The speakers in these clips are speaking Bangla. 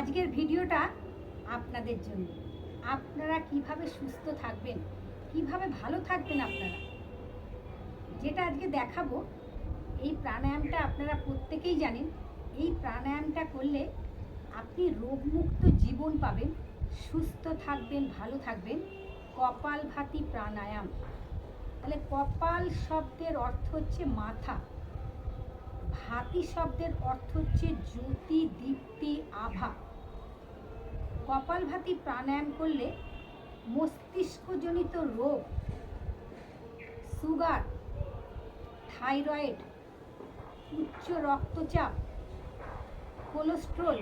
আজকের ভিডিওটা আপনাদের জন্য। আপনারা কীভাবে সুস্থ থাকবেন, কীভাবে ভালো থাকবেন আপনারা, যেটা আজকে দেখাবো, এই প্রাণায়ামটা আপনারা প্রত্যেকেই জানেন, এই প্রাণায়ামটা করলে আপনি রোগমুক্ত জীবন পাবেন, সুস্থ থাকবেন, ভালো থাকবেন। কপাল ভাতি প্রাণায়াম। তাহলে কপাল শব্দের অর্থ হচ্ছে মাথা। ভাতি শব্দের অর্থ হচ্ছে জ্যোতি, দীপ্তি, আভা। কপালভাতি প্রাণায়াম করলে মস্তিষ্কজনিত রোগ, সুগার, থাইরয়েড, উচ্চ রক্তচাপ, কোলেস্ট্রল,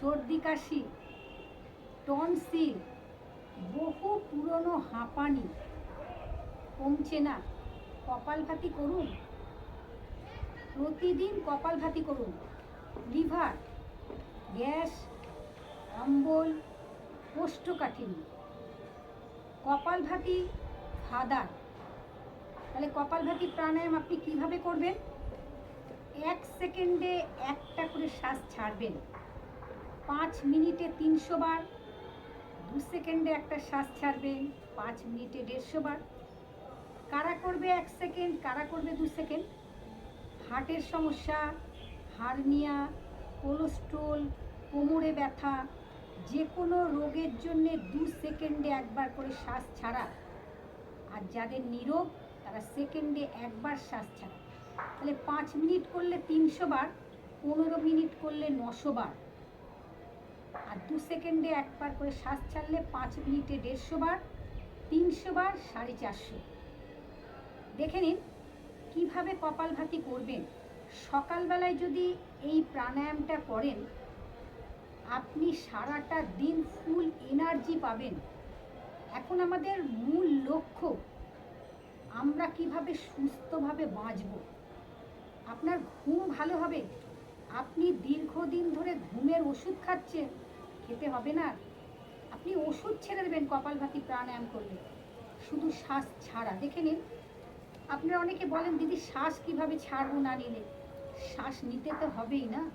সর্দি কাশি, টনসিল, বহু পুরনো হাঁপানি। কমছে না। কপালভাতি করুন। প্রতিদিন কপালভাতি করুন। লিভার, গ্যাস অম্বল, কোষ্ঠকাঠিন্য। কপালভাতি ফাদার তাহলে কপালভাতি প্রাণায়াম আপনি কীভাবে করবেন? এক সেকেন্ডে একটা করে শ্বাস ছাড়বেন। পাঁচ মিনিটে তিনশো বার, দু সেকেন্ডে একটা শ্বাস ছাড়বেন, পাঁচ মিনিটে দেড়শো বার। কারা করবে এক সেকেন্ড, কারা করবে দু সেকেন্ড? হার্টের সমস্যা, হার্নিয়া, কোলেস্ট্রল, কোমরে ব্যথা যে কোনো রোগের জন্যে দু সেকেন্ডে একবার করে শ্বাস ছাড়া। আর যাদের নিরোগ, তারা সেকেন্ডে একবার শ্বাস ছাড়া। তাহলে পাঁচ মিনিট করলে তিনশো বার, পনেরো মিনিট করলে নশো বার। আর দু সেকেন্ডে একবার করে শ্বাস ছাড়লে পাঁচ মিনিটে দেড়শো বার, তিনশো বার, সাড়ে চারশো। দেখে নিন, কীভাবে কপালভাতি করবেন? সকালবেলায় যদি এই প্রাণায়ামটা করেন আপনি সারাটা দিন ফুল এনার্জি পাবেন। এখন আমাদের মূল লক্ষ্য, আমরা কীভাবে সুস্থভাবে বাঁচব। আপনার ঘুম ভালো হবে। আপনি দীর্ঘদিন ধরে ঘুমের ওষুধ খাচ্ছেন, খেতে হবে না। আপনি ওষুধ ছেড়ে দেবেন কপালভাতি প্রাণায়াম করলে। শুধু শ্বাস ছাড়া। দেখে নিন, আপনারা অনেকে বলেন, দিদি, শ্বাস কীভাবে ছাড়বো না নিলে? শ্বাস নিতে তো হবেই না।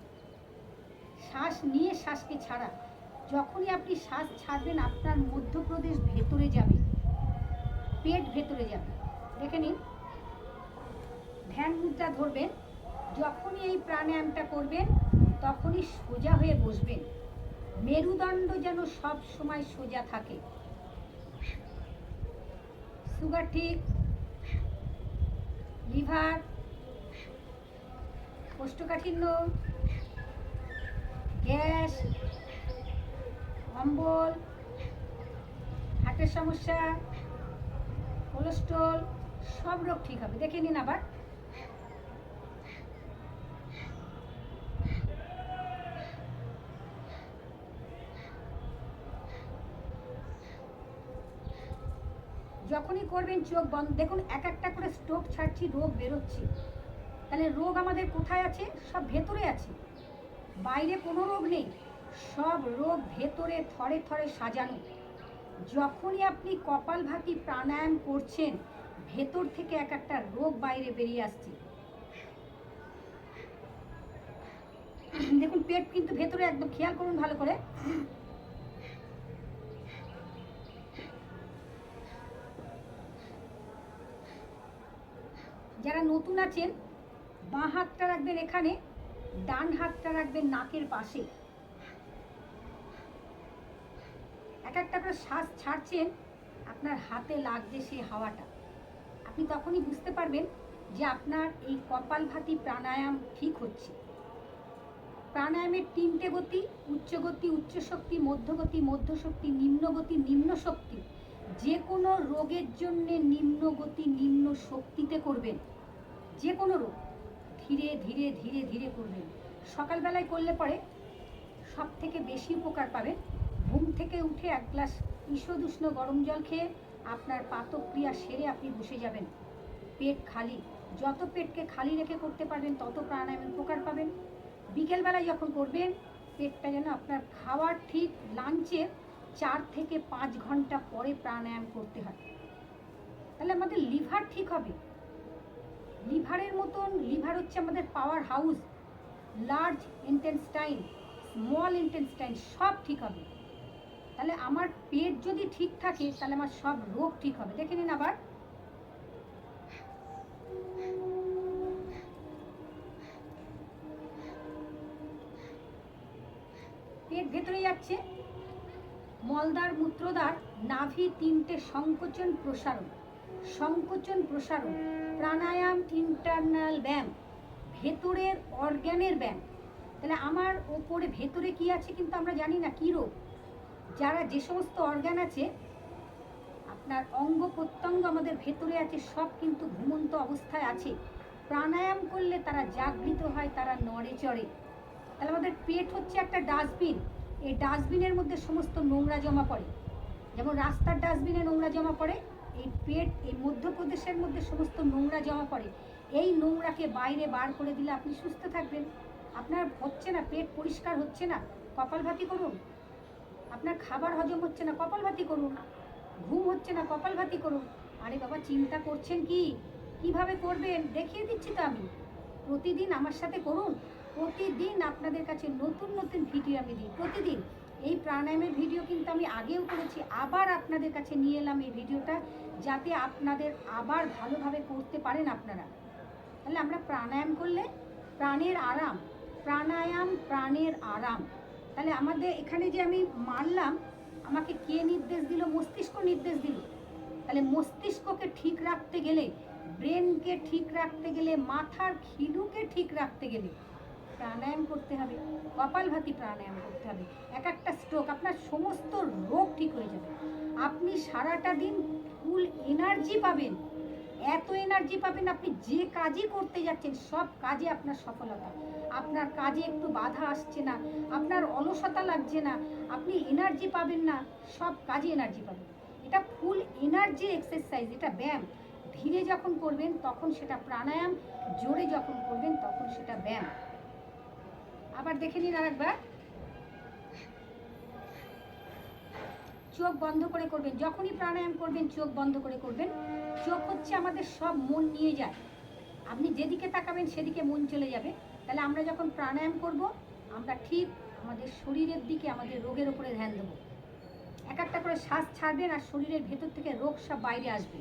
শ্বাস নিয়ে শ্বাসকে ছাড়া। যখনই আপনি শ্বাস ছাড়বেন, আপনার মধ্যপ্রদেশ ভেতরে যাবে। পেট ভেতরে যাবে। দেখে নিন। ধ্যান মুদ্রা ধরবেন। যখনই এই প্রাণায়ামটা করবেন, তখনই সোজা হয়ে বসবেন। মেরুদণ্ড যেন সব সময় সোজা থাকে। সুগার ঠিক। লিভার। কোষ্ঠকাঠিন্য। গ্যাস অম্বল হার্টের সমস্যা, কোলেস্ট্রল, সব রোগ ঠিক হবে। দেখে নিন আবার। যখনই করবেন চোখ বন্ধ, দেখুন এক একটা করে স্ট্রোক ছাড়ছি, রোগ বেরোচ্ছে। তাহলে রোগ আমাদের কোথায় আছে? সব ভেতরে আছে। বাইরে কোনো রোগ নেই, সব রোগ ভেতরে থরে থরে সাজানো। যখনই আপনি কপালভাতি প্রাণায়াম করছেন, ভেতর থেকে এক একটা রোগ বাইরে বেরিয়ে আসছে। দেখুন, পেট কিন্তু ভেতরে একদম, খেয়াল করুন ভালো করে। যারা নতুন আছেন, বাঁ হাতটা রাখবেন এখানে। ডান হাতটা রাখবেন নাকের পাশে। এক একটা করে শ্বাস ছাড়ছেন, আপনার হাতে লাগছে সেই হাওয়াটা। আপনি তখনই বুঝতে পারবেন যে আপনার এই কপালভাতি প্রাণায়াম ঠিক হচ্ছে। প্রাণায়ামের তিনটে গতি, উচ্চ গতি, উচ্চ শক্তি মধ্যগতি মধ্য শক্তি, নিম্ন গতি, নিম্ন শক্তি। যে কোনো রোগের জন্যে নিম্ন গতি, নিম্ন শক্তিতে করবেন। যে কোনো রোগ। ধীরে ধীরে ধীরে ধীরে করবেন। সকালবেলায় করলে পরে সব থেকে বেশি উপকার পাবেন। ঘুম থেকে উঠে এক গ্লাস ঈষদুষ্ণ গরম জল খেয়ে আপনার পাতক্রিয়া সেরে আপনি বসে যাবেন। পেট খালি। যত পেটকে খালি রেখে করতে পারবেন, তত প্রাণায়ামের উপকার পাবেন। বিকেলবেলায় যখন করবেন, পেটটা যেন আপনার খাওয়ার ঠিক লাঞ্চের চার থেকে পাঁচ ঘণ্টা পরে প্রাণায়াম করতে হয়। তাহলে আমাদের লিভার ঠিক হবে। লিভারের মতন, লিভার হচ্ছে আমাদের power house large intestine small intestine সব ঠিক হবে। তাহলে আমার পেট যদি ঠিক থাকে, তাহলে আমার সব রোগ ঠিক হবে। দেখে নিন আবার। পেট ভেতরে যাচ্ছে। মলদার মূত্রদার নাভি তিনটে সংকোচন প্রসারণ। সংকোচন প্রসারণ, প্রাণায়াম ইন্টারনাল ব্যায়াম, ভেতরের অর্গ্যানের ব্যায়াম। তাহলে আমার ওপরে, ভেতরে কি আছে কিন্তু আমরা জানি না, কী রোগ? যারা যে সমস্ত অর্গান আছে, আপনার অঙ্গ প্রত্যঙ্গ আমাদের ভেতরে আছে, সব কিন্তু ঘুমন্ত অবস্থায় আছে। প্রাণায়াম করলে তারা জাগৃত হয়, তারা নড়ে চড়ে। তাহলে আমাদের পেট হচ্ছে একটা ডাস্টবিন। এই ডাস্টবিনের মধ্যে সমস্ত নোংরা জমা পড়ে। যেমন রাস্তার ডাস্টবিনে নোংরা জমা পড়ে এই পেট এই মধ্যপ্রদেশের মধ্যে সমস্ত নোংরা জমা পড়ে। এই নোংরাকে বাইরে বার করে দিলে আপনি সুস্থ থাকবেন। আপনার হচ্ছে না, পেট পরিষ্কার হচ্ছে না কপালভাতি করুন। আপনার খাবার হজম হচ্ছে না কপালভাতি করুন। ঘুম হচ্ছে না কপালভাতি করুন। আরে বাবা, চিন্তা করছেন কি? কীভাবে করবেন? দেখিয়ে দিচ্ছি তো আমি। প্রতিদিন আমার সাথে করুন। প্রতিদিন আপনাদের কাছে নতুন নতুন ভিডিও আমি দিই। প্রতিদিন। এই প্রাণায়ামের ভিডিও কিন্তু আমি আগেও করেছি। আবার আপনাদের কাছে নিয়ে এলাম এই ভিডিওটা। যাতে আপনাদের আবার ভালোভাবে করতে পারেন আপনারা। তাহলে আমরা প্রাণায়াম করলে প্রাণের আরাম, প্রাণায়াম প্রাণের আরাম। তাহলে আমাদের এখানে যে আমি মারলাম, আমাকে কে নির্দেশ দিল? মস্তিষ্ক নির্দেশ দিল। তাহলে মস্তিষ্ককে ঠিক রাখতে গেলে, ব্রেনকে ঠিক রাখতে গেলে, মাথার খিলুকে ঠিক রাখতে গেলে প্রাণায়াম করতে হবে, কপালভাতি প্রাণায়াম করতে হবে। এক একটা স্ট্রোক আপনার সমস্ত রোগ ঠিক হয়ে যাবে। আপনি সারাটা দিন ফুল এনার্জি পাবেন। এত এনার্জি পাবেন আপনি যে কাজই করতে যাচ্ছেন, সব কাজে আপনার সফলতা। আপনার কাজে একটু বাধা আসছে না, আপনার অলসতা লাগছে না, আপনি এনার্জি পাবেন না, সব কাজে এনার্জি পাবেন। এটা ফুল এনার্জি এক্সারসাইজ এটা ব্যায়াম। ধীরে যখন করবেন তখন সেটা প্রাণায়াম, জোরে যখন করবেন তখন সেটা ব্যায়াম। আবার দেখে নিন আরেকবার। চোখ বন্ধ করে করবেন, যখনই প্রাণায়াম করবেন, চোখ বন্ধ করে করবেন। চোখ হচ্ছে আমাদের সব মন নিয়ে যায়। আপনি যেদিকে তাকাবেন, সেদিকে মন চলে যাবে। তাহলে আমরা যখন প্রাণায়াম করব, আমরা ঠিক আমাদের শরীরের দিকে, আমাদের রোগের উপরে ধ্যান দেবো। এক একটা করে শ্বাস ছাড়বেন আর শরীরের ভেতর থেকে রোগ সব বাইরে আসবে।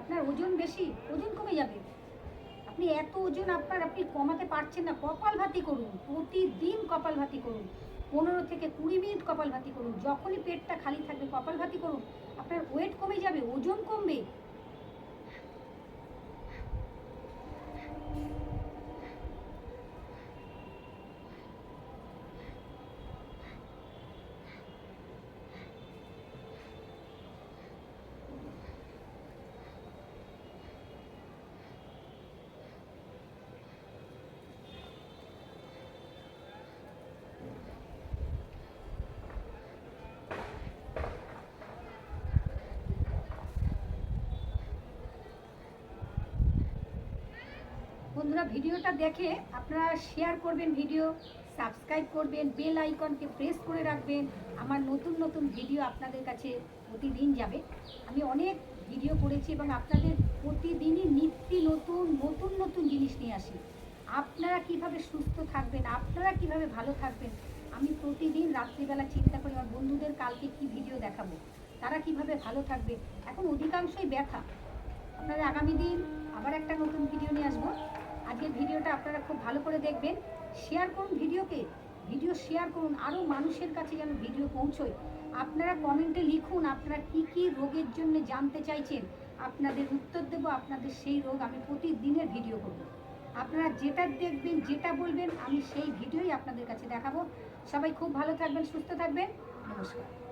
আপনার ওজন বেশি? ওজন কমে যাবে। আপনি এত ওজন আপনার, আপনি কমাতে পারছেন না। কপালভাতি করুন, প্রতিদিন কপালভাতি করুন। পনেরো থেকে কুড়ি মিনিট কপালভাতি করুন। যখনই পেটটা খালি থাকবে, কপালভাতি করুন। আপনার ওয়েট কমে যাবে, ওজন কমবে। বন্ধুরা ভিডিওটা দেখে আপনারা শেয়ার করবেন ভিডিও সাবস্ক্রাইব করবেন বেল আইকনকে প্রেস করে রাখবেন। আমার নতুন নতুন ভিডিও আপনাদের কাছে প্রতিদিন যাবে। আমি অনেক ভিডিও করেছি এবং আপনাদের প্রতিদিনই নিত্য নতুন নতুন নতুন জিনিস নিয়ে আসি। আপনারা কীভাবে সুস্থ থাকবেন, আপনারা কীভাবে ভালো থাকবেন, আমি প্রতিদিন রাত্রিবেলা চিন্তা করি আমার বন্ধুদের কালকে কি ভিডিও দেখাবো, তারা কীভাবে ভালো থাকবে। এখন অধিকাংশই ব্যথা। আপনারা আগামী দিন আবার একটা নতুন ভিডিও নিয়ে আসব। আজকের ভিডিওটা আপনারা খুব ভালো করে দেখবেন। শেয়ার করুন ভিডিওকে। ভিডিও শেয়ার করুন। আরও মানুষের কাছে যেন ভিডিও পৌঁছয়। আপনারা কমেন্টে লিখুন আপনারা কি কি রোগের জন্য জানতে চাইছেন। আপনাদের উত্তর দেব, আপনাদের সেই রোগ আমি প্রতিদিনের ভিডিও করব। আপনারা যেটা দেখবেন, যেটা বলবেন, আমি সেই ভিডিওই আপনাদের কাছে দেখাবো। সবাই খুব ভালো থাকবেন, সুস্থ থাকবেন। নমস্কার।